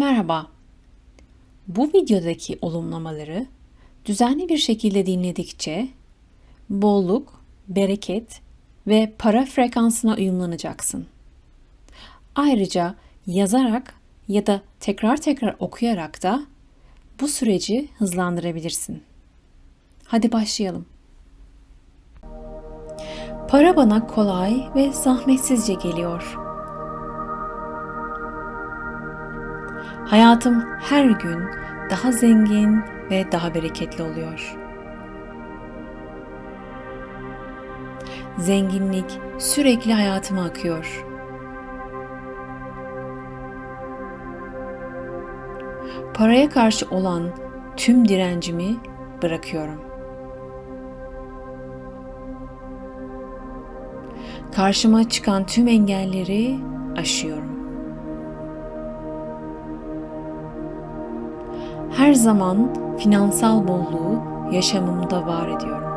Merhaba. Bu videodaki olumlamaları düzenli bir şekilde dinledikçe bolluk, bereket ve para frekansına uyumlanacaksın. Ayrıca yazarak ya da tekrar tekrar okuyarak da bu süreci hızlandırabilirsin. Hadi başlayalım. Para bana kolay ve zahmetsizce geliyor. Hayatım her gün daha zengin ve daha bereketli oluyor. Zenginlik sürekli hayatıma akıyor. Paraya karşı olan tüm direncimi bırakıyorum. Karşıma çıkan tüm engelleri aşıyorum. Her zaman finansal bolluğu yaşamımda var ediyorum.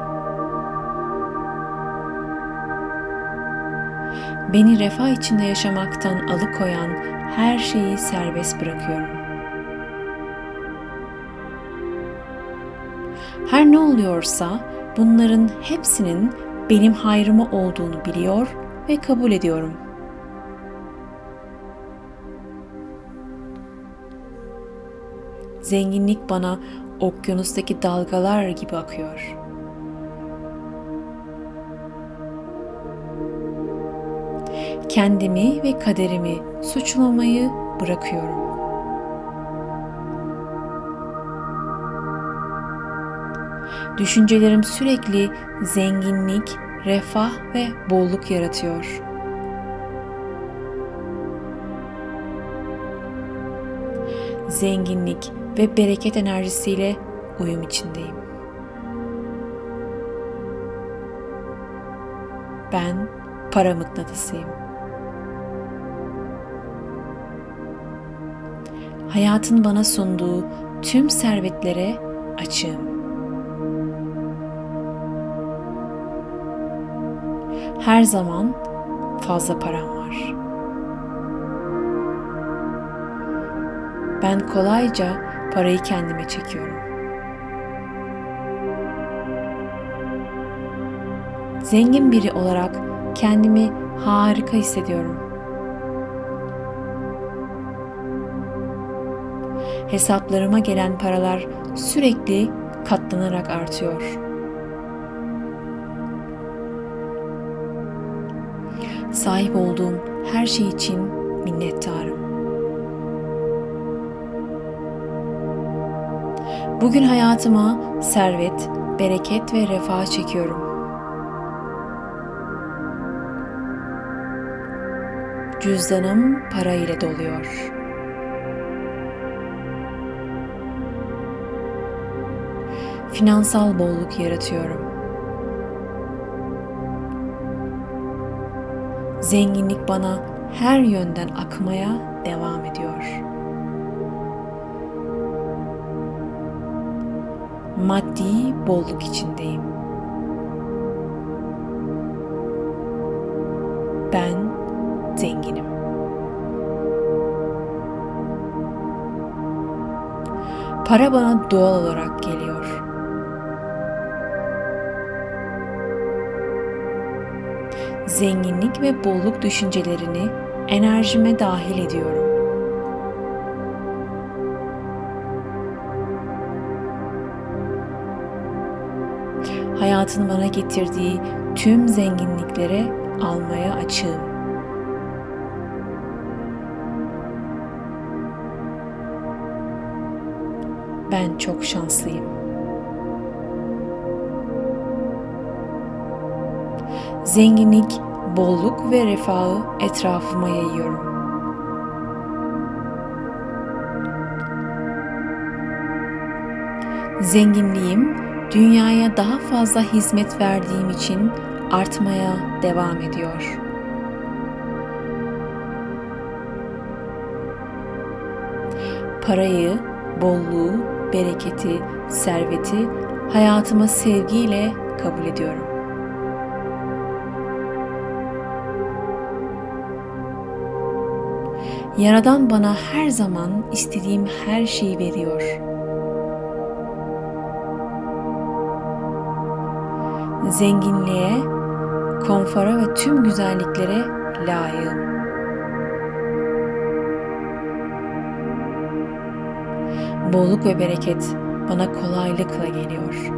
Beni refah içinde yaşamaktan alıkoyan her şeyi serbest bırakıyorum. Her ne oluyorsa bunların hepsinin benim hayrıma olduğunu biliyor ve kabul ediyorum. Zenginlik bana okyanustaki dalgalar gibi akıyor. Kendimi ve kaderimi suçlamayı bırakıyorum. Düşüncelerim sürekli zenginlik, refah ve bolluk yaratıyor. Zenginlik ve bereket enerjisiyle uyum içindeyim. Ben para mıknatısıyım. Hayatın bana sunduğu tüm servetlere açığım. Her zaman fazla param var. Ben kolayca parayı kendime çekiyorum. Zengin biri olarak kendimi harika hissediyorum. Hesaplarıma gelen paralar sürekli katlanarak artıyor. Sahip olduğum her şey için minnettarım. Bugün hayatıma servet, bereket ve refah çekiyorum. Cüzdanım para ile doluyor. Finansal bolluk yaratıyorum. Zenginlik bana her yönden akmaya devam ediyor. Maddi bolluk içindeyim. Ben zenginim. Para bana doğal olarak geliyor. Zenginlik ve bolluk düşüncelerini enerjime dahil ediyorum. Hayatın bana getirdiği tüm zenginliklere almaya açığım. Ben çok şanslıyım. Zenginlik, bolluk ve refahı etrafıma yayıyorum. Zenginliğim dünyaya daha fazla hizmet verdiğim için artmaya devam ediyor. Parayı, bolluğu, bereketi, serveti hayatıma sevgiyle kabul ediyorum. Yaradan bana her zaman istediğim her şeyi veriyor. Zenginliğe, konfora ve tüm güzelliklere layığım. Bolluk ve bereket bana kolaylıkla geliyor.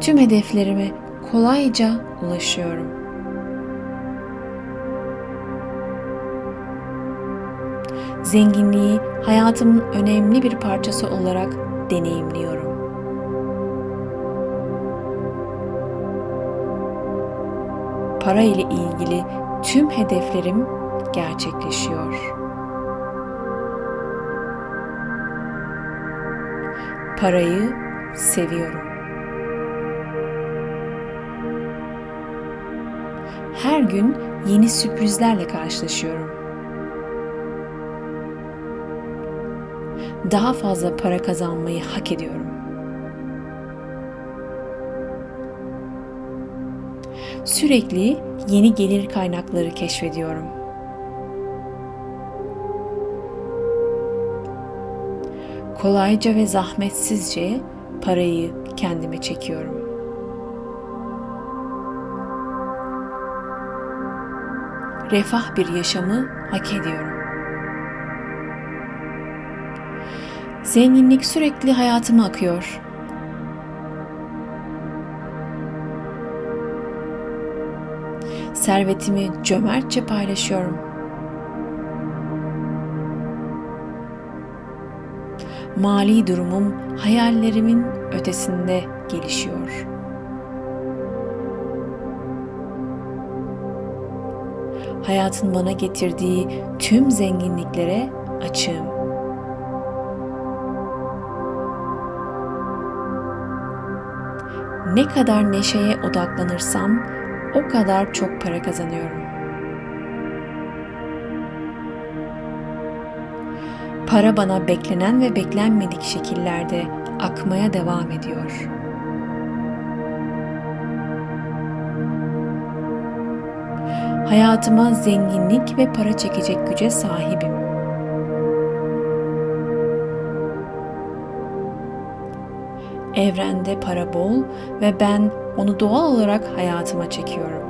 Tüm hedeflerime kolayca ulaşıyorum. Zenginliği hayatımın önemli bir parçası olarak deneyimliyorum. Para ile ilgili tüm hedeflerim gerçekleşiyor. Parayı seviyorum. Her gün yeni sürprizlerle karşılaşıyorum. Daha fazla para kazanmayı hak ediyorum. Sürekli yeni gelir kaynakları keşfediyorum. Kolayca ve zahmetsizce parayı kendime çekiyorum. Refah bir yaşamı hak ediyorum. Zenginlik sürekli hayatıma akıyor. Servetimi cömertçe paylaşıyorum. Mali durumum hayallerimin ötesinde gelişiyor. Hayatın bana getirdiği tüm zenginliklere açığım. Ne kadar neşeye odaklanırsam o kadar çok para kazanıyorum. Para bana beklenen ve beklenmedik şekillerde akmaya devam ediyor. Hayatıma zenginlik ve para çekecek güce sahibim. Evrende para bol ve ben onu doğal olarak hayatıma çekiyorum.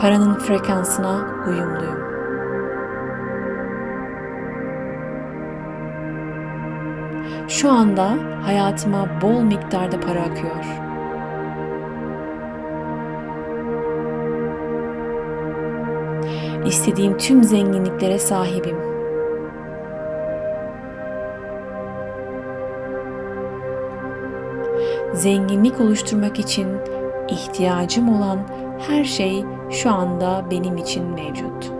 Paranın frekansına uyumluyum. Şu anda hayatıma bol miktarda para akıyor. İstediğim tüm zenginliklere sahibim. Zenginlik oluşturmak için ihtiyacım olan her şey şu anda benim için mevcut.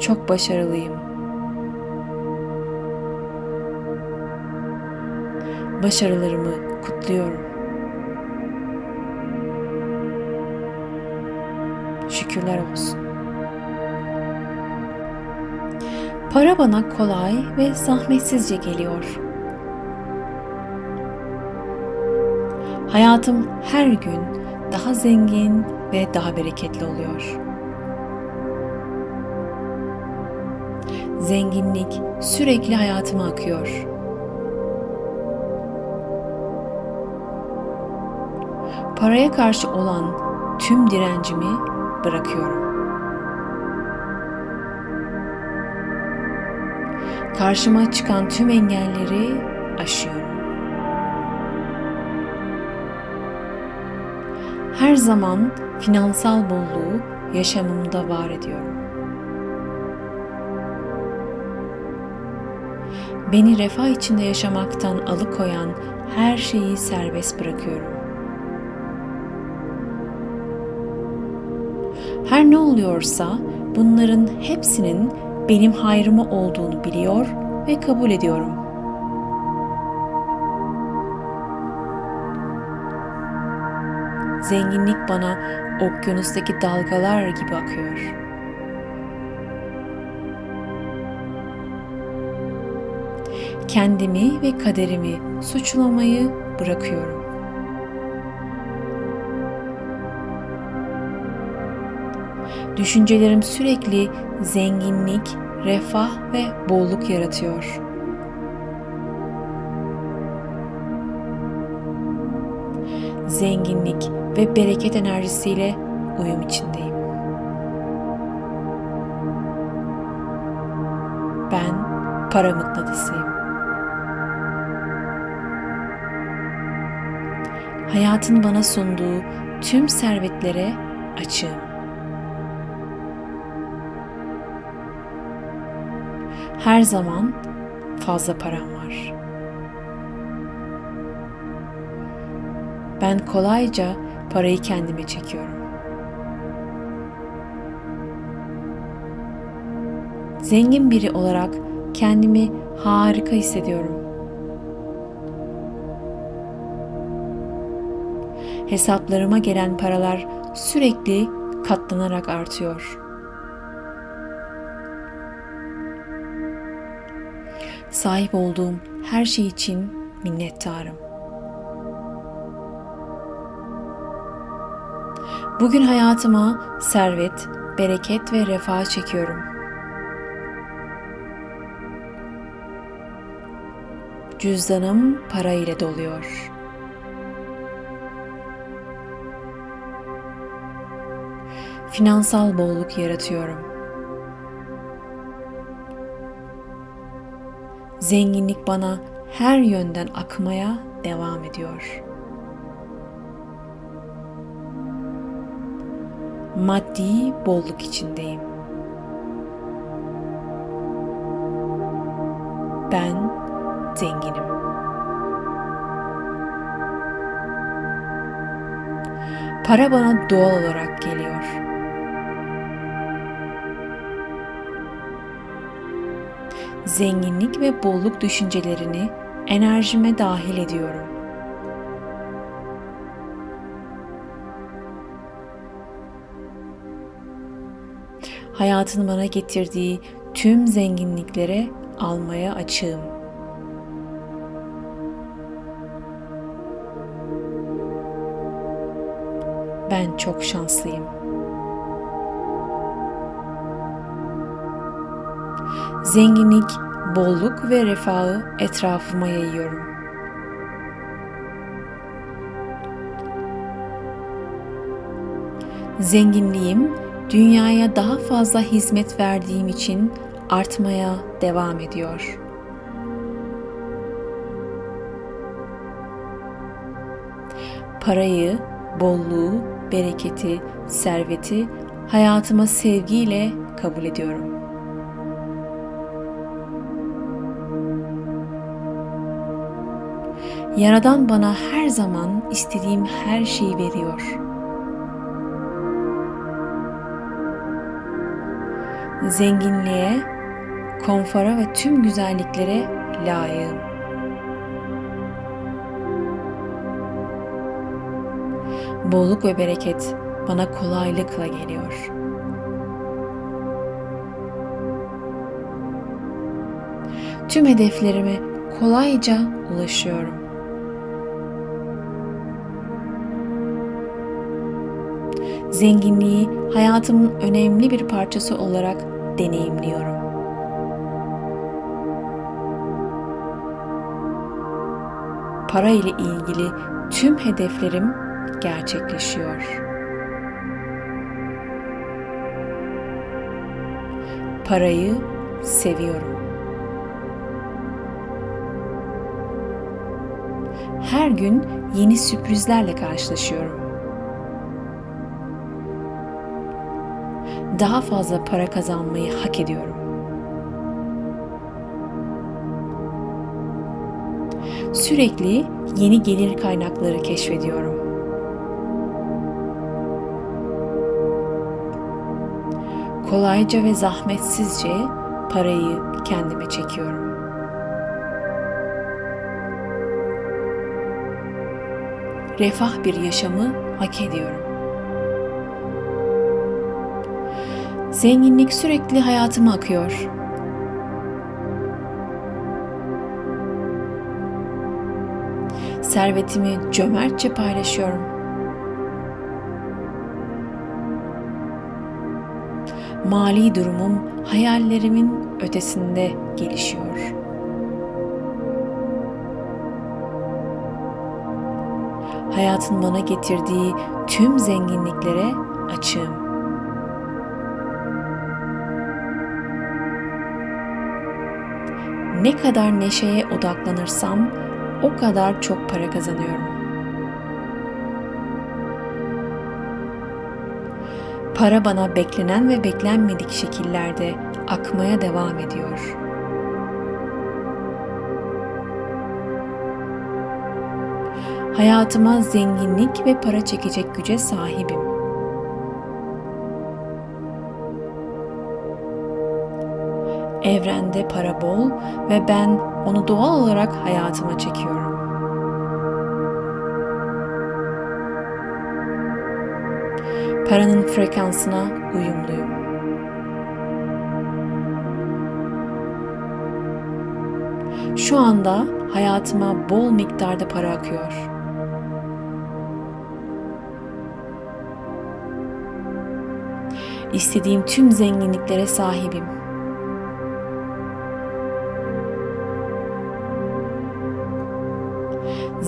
Çok başarılıyım. Başarılarımı kutluyorum. Şükürler olsun. Para bana kolay ve zahmetsizce geliyor. Hayatım her gün daha zengin ve daha bereketli oluyor. Zenginlik sürekli hayatıma akıyor. Paraya karşı olan tüm direncimi bırakıyorum. Karşıma çıkan tüm engelleri aşıyorum. Her zaman finansal bolluğu yaşamımda var ediyorum. Beni refah içinde yaşamaktan alıkoyan her şeyi serbest bırakıyorum. Her ne oluyorsa bunların hepsinin benim hayrıma olduğunu biliyor ve kabul ediyorum. Zenginlik bana okyanustaki dalgalar gibi akıyor. kendimi ve kaderimi suçlamayı bırakıyorum. Düşüncelerim sürekli zenginlik, refah ve bolluk yaratıyor. Zenginlik ve bereket enerjisiyle uyum içindeyim. Ben para mıknatısıyım. Hayatın bana sunduğu tüm servetlere açığım. Her zaman fazla param var. Ben kolayca parayı kendime çekiyorum. Zengin biri olarak kendimi harika hissediyorum. Hesaplarıma gelen paralar sürekli katlanarak artıyor. Sahip olduğum her şey için minnettarım. Bugün hayatıma servet, bereket ve refah çekiyorum. Cüzdanım para ile doluyor. Finansal bolluk yaratıyorum. Zenginlik bana her yönden akmaya devam ediyor. Maddi bolluk içindeyim. Ben zenginim. Para bana doğal olarak geliyor. Zenginlik ve bolluk düşüncelerini enerjime dahil ediyorum. Hayatın bana getirdiği tüm zenginliklere almaya açığım. Ben çok şanslıyım. Zenginlik, bolluk ve refahı etrafıma yayıyorum. Zenginliğim dünyaya daha fazla hizmet verdiğim için artmaya devam ediyor. Parayı, bolluğu, bereketi, serveti hayatıma sevgiyle kabul ediyorum. Yaradan bana her zaman istediğim her şeyi veriyor. Zenginliğe, konfora ve tüm güzelliklere layığım. Bolluk ve bereket bana kolaylıkla geliyor. Tüm hedeflerime kolayca ulaşıyorum. Zenginliği hayatımın önemli bir parçası olarak deneyimliyorum. Para ile ilgili tüm hedeflerim gerçekleşiyor. Parayı seviyorum. Her gün yeni sürprizlerle karşılaşıyorum. Daha fazla para kazanmayı hak ediyorum. Sürekli yeni gelir kaynakları keşfediyorum. Kolayca ve zahmetsizce parayı kendime çekiyorum. Refah bir yaşamı hak ediyorum. Zenginlik sürekli hayatıma akıyor. Servetimi cömertçe paylaşıyorum. Mali durumum hayallerimin ötesinde gelişiyor. Hayatın bana getirdiği tüm zenginliklere açığım. Ne kadar neşeye odaklanırsam o kadar çok para kazanıyorum. Para bana beklenen ve beklenmedik şekillerde akmaya devam ediyor. Hayatıma zenginlik ve para çekecek güce sahibim. Evrende para bol ve ben onu doğal olarak hayatıma çekiyorum. Paranın frekansına uyumluyum. Şu anda hayatıma bol miktarda para akıyor. İstediğim tüm zenginliklere sahibim.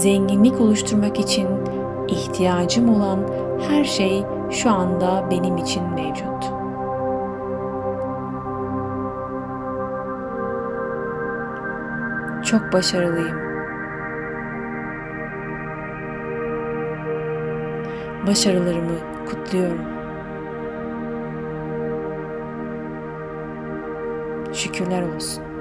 Zenginlik oluşturmak için ihtiyacım olan her şey şu anda benim için mevcut. Çok başarılıyım. Başarılarımı kutluyorum. Şükürler olsun.